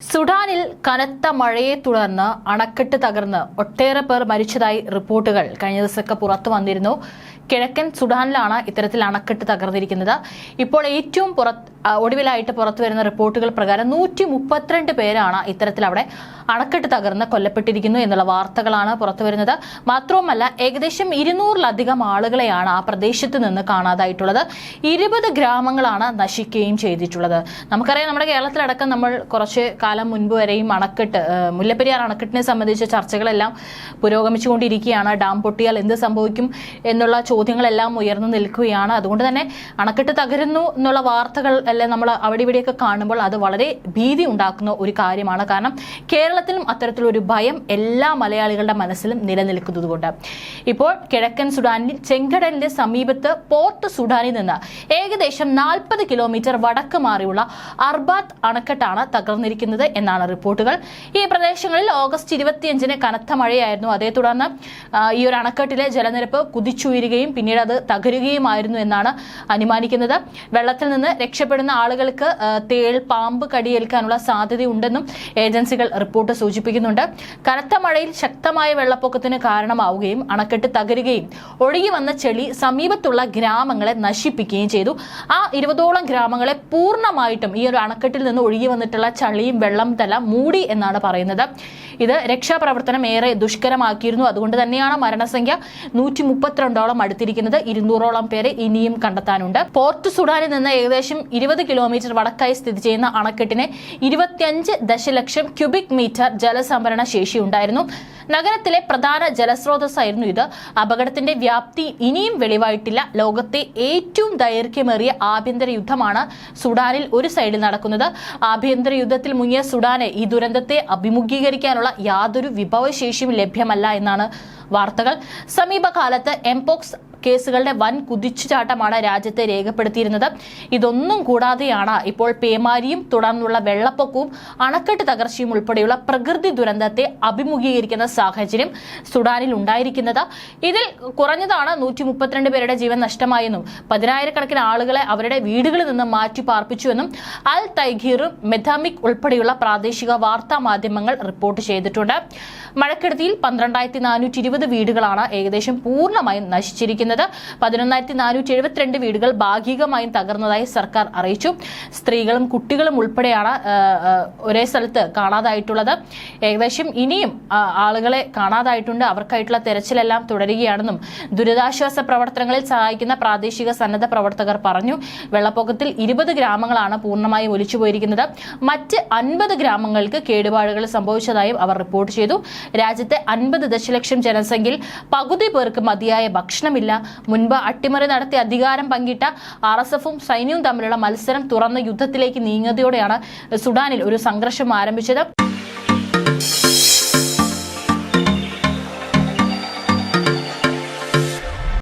സുഡാനിൽ കനത്ത മഴയെ തുടർന്ന് അണക്കെട്ട് തകർന്ന് ഒട്ടേറെ പേർ മരിച്ചതായി റിപ്പോർട്ടുകൾ കഴിഞ്ഞ ദിവസമൊക്കെ പുറത്തു വന്നിരുന്നു. കിഴക്കൻ സുഡാനിലാണ് ഇത്തരത്തിൽ അണക്കെട്ട് തകർന്നിരിക്കുന്നത്. ഇപ്പോൾ ഏറ്റവും പുറത്ത് ഒടുവിലായിട്ട് പുറത്തു വരുന്ന റിപ്പോർട്ടുകൾ പ്രകാരം നൂറ്റി മുപ്പത്തിരണ്ട് പേരാണ് ഇത്തരത്തിൽ അവിടെ അണക്കെട്ട് തകർന്ന് കൊല്ലപ്പെട്ടിരിക്കുന്നു എന്നുള്ള വാർത്തകളാണ് പുറത്തു വരുന്നത്. മാത്രവുമല്ല ഏകദേശം ഇരുന്നൂറിലധികം ആളുകളെയാണ് ആ പ്രദേശത്ത് നിന്ന് കാണാതായിട്ടുള്ളത്. ഇരുപത് ഗ്രാമങ്ങളാണ് നശിക്കുകയും ചെയ്തിട്ടുള്ളത്. നമുക്കറിയാം നമ്മുടെ കേരളത്തിലടക്കം നമ്മൾ കുറച്ച് കാലം മുൻപ് വരെയും അണക്കെട്ട് മുല്ലപ്പെരിയാർ അണക്കെട്ടിനെ സംബന്ധിച്ച ചർച്ചകളെല്ലാം പുരോഗമിച്ചുകൊണ്ടിരിക്കുകയാണ്. ഡാം പൊട്ടിയാൽ എന്ത് സംഭവിക്കും എന്നുള്ള ചോദ്യങ്ങളെല്ലാം ഉയർന്നു നിൽക്കുകയാണ്. അതുകൊണ്ട് തന്നെ അണക്കെട്ട് തകരുന്നു എന്നുള്ള വാർത്തകൾ എല്ലാം നമ്മൾ അവിടെ ഇവിടെയൊക്കെ കാണുമ്പോൾ അത് വളരെ ഭീതി ഉണ്ടാക്കുന്ന ഒരു കാര്യമാണ്. കാരണം കേരളത്തിലും അത്തരത്തിലൊരു ഭയം എല്ലാ മലയാളികളുടെ മനസ്സിലും നിലനിൽക്കുന്നതുകൊണ്ട്. ഇപ്പോൾ കിഴക്കൻ സുഡാനിൽ ചെങ്കടലിന്റെ സമീപത്ത് പോർട്ട് സുഡാനിൽ നിന്ന് ഏകദേശം നാൽപ്പത് കിലോമീറ്റർ വടക്ക് മാറിയുള്ള അർബാത്ത് അണക്കെട്ടാണ് തകർന്നിരിക്കുന്നത്. എന്നാണ് റിപ്പോർട്ടുകൾ. ഈ പ്രദേശങ്ങളിൽ ഓഗസ്റ്റ് ഇരുപത്തിയഞ്ചിന് കനത്ത മഴയായിരുന്നു. അതേ തുടർന്ന് ഈ ഒരു അണക്കെട്ടിലെ ജലനിരപ്പ് കുതിച്ചുയരുകയും പിന്നീട് അത് തകരുകയുമായിരുന്നു എന്നാണ് അനുമാനിക്കുന്നത്. വെള്ളത്തിൽ നിന്ന് രക്ഷപ്പെടുന്ന ആളുകൾക്ക് തേൾ പാമ്പ് കടിയേൽക്കാനുള്ള സാധ്യതയുണ്ടെന്നും ഏജൻസികൾ റിപ്പോർട്ട് സൂചിപ്പിക്കുന്നുണ്ട്. കനത്ത മഴയിൽ ശക്തമായ വെള്ളപ്പൊക്കത്തിന് കാരണമാവുകയും അണക്കെട്ട് തകരുകയും ഒഴുകി വന്ന ചെളി സമീപത്തുള്ള ഗ്രാമങ്ങളെ നശിപ്പിക്കുകയും ചെയ്തു. ആ ഇരുപതോളം ഗ്രാമങ്ങളെ പൂർണമായിട്ടും ഈ ഒരു അണക്കെട്ടിൽ നിന്ന് ഒഴുകി വന്നിട്ടുള്ള ചളിയും വെള്ളം തല മൂടി എന്നാണ് പറയുന്നത്. ഇത് രക്ഷാപ്രവർത്തനം ഏറെ ദുഷ്കരമാക്കിയിരുന്നു. അതുകൊണ്ട് തന്നെയാണ് മരണസംഖ്യ നൂറ്റി മുപ്പത്തിരണ്ടോളം അടുത്തിരിക്കുന്നത്. ഇരുന്നൂറോളം പേരെ ഇനിയും കണ്ടെത്താനുണ്ട്. പോർട്ട് സുഡാനിൽ നിന്ന് ഏകദേശം ഇരുപത് കിലോമീറ്റർ വടക്കായി സ്ഥിതി ചെയ്യുന്ന അണക്കെട്ടിന് ഇരുപത്തിയഞ്ച് ദശലക്ഷം ക്യൂബിക് മീറ്റർ ജലസംഭരണ ശേഷിയുണ്ടായിരുന്നു നഗരത്തിലെ പ്രധാന ജലസ്രോതസ്സായിരുന്നു ഇത്. അപകടത്തിന്റെ വ്യാപ്തി ഇനിയും വെളിവായിട്ടില്ല. ലോകത്തെ ഏറ്റവും ദൈർഘ്യമേറിയ ആഭ്യന്തര യുദ്ധമാണ് സുഡാനിൽ ഒരു സൈഡിൽ നടക്കുന്നത്. ആഭ്യന്തര യുദ്ധത്തിൽ മുങ്ങിയ സുഡാന് ഈ ദുരന്തത്തെ അഭിമുഖീകരിക്കാനുള്ള യാതൊരു വിഭവശേഷിയും ലഭ്യമല്ല എന്നാണ് വാർത്തകൾ. സമീപകാലത്ത് എംപോക്സ് കേസുകളുടെ വൻ കുതിച്ചുചാട്ടമാണ് രാജ്യത്തെ രേഖപ്പെടുത്തിയിരുന്നത്. ഇതൊന്നും കൂടാതെയാണ് ഇപ്പോൾ പേമാരിയും തുടർന്നുള്ള വെള്ളപ്പൊക്കവും അണക്കെട്ട് തകർച്ചയും ഉൾപ്പെടെയുള്ള പ്രകൃതി ദുരന്തത്തെ അഭിമുഖീകരിക്കുന്ന സാഹചര്യം സുഡാനിൽ ഉണ്ടായിരിക്കുന്നത്. ഇതിൽ കുറഞ്ഞതാണ് നൂറ്റി മുപ്പത്തിരണ്ട് പേരുടെ ജീവൻ നഷ്ടമായെന്നും പതിനായിരക്കണക്കിന് ആളുകളെ അവരുടെ വീടുകളിൽ നിന്ന് മാറ്റി പാർപ്പിച്ചുവെന്നും അൽ തൈഖീറും മെഥാമിക് ഉൾപ്പെടെയുള്ള പ്രാദേശിക വാർത്താ മാധ്യമങ്ങൾ റിപ്പോർട്ട് ചെയ്തിട്ടുണ്ട്. മഴക്കെടുതിയിൽ പന്ത്രണ്ടായിരത്തി വീടുകളാണ് ഏകദേശം പൂർണമായും നശിച്ചിരിക്കുന്നത്. പതിനൊന്നായിരത്തി നാനൂറ്റി എഴുപത്തിരണ്ട് വീടുകൾ ഭാഗികമായും തകർന്നതായി സർക്കാർ അറിയിച്ചു. സ്ത്രീകളും കുട്ടികളും ഉൾപ്പെടെയാണ് ഒരേ സ്ഥലത്ത് കാണാതായിട്ടുള്ളത്. ഏകദേശം ഇനിയും ആളുകളെ കാണാതായിട്ടുണ്ട്. അവർക്കായിട്ടുള്ള തെരച്ചിലെല്ലാം തുടരുകയാണെന്നും ദുരിതാശ്വാസ പ്രവർത്തനങ്ങളിൽ സഹായിക്കുന്ന പ്രാദേശിക സന്നദ്ധ പ്രവർത്തകർ പറഞ്ഞു. വെള്ളപ്പൊക്കത്തിൽ ഇരുപത് ഗ്രാമങ്ങളാണ് പൂർണമായും ഒലിച്ചുപോയിരിക്കുന്നത്. മറ്റ് അൻപത് ഗ്രാമങ്ങൾക്ക് കേടുപാടുകൾ സംഭവിച്ചതായും അവർ റിപ്പോർട്ട് ചെയ്തു. രാജ്യത്തെ അൻപത് ദശലക്ഷം ജനസംഖ്യയിൽ പകുതി പേർക്ക് മതിയായ ഭക്ഷണമില്ല മുൻപ് അട്ടിമറി നടത്തി അധികാരം പങ്കിട്ട ആർ എസ് എഫും സൈന്യവും തമ്മിലുള്ള മത്സരം തുറന്ന യുദ്ധത്തിലേക്ക് നീങ്ങുന്നതോടെയാണ് സുഡാനിൽ ഒരു സംഘർഷം ആരംഭിച്ചത്.